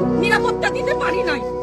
নিরাপত্তা দিতে পারি নাই।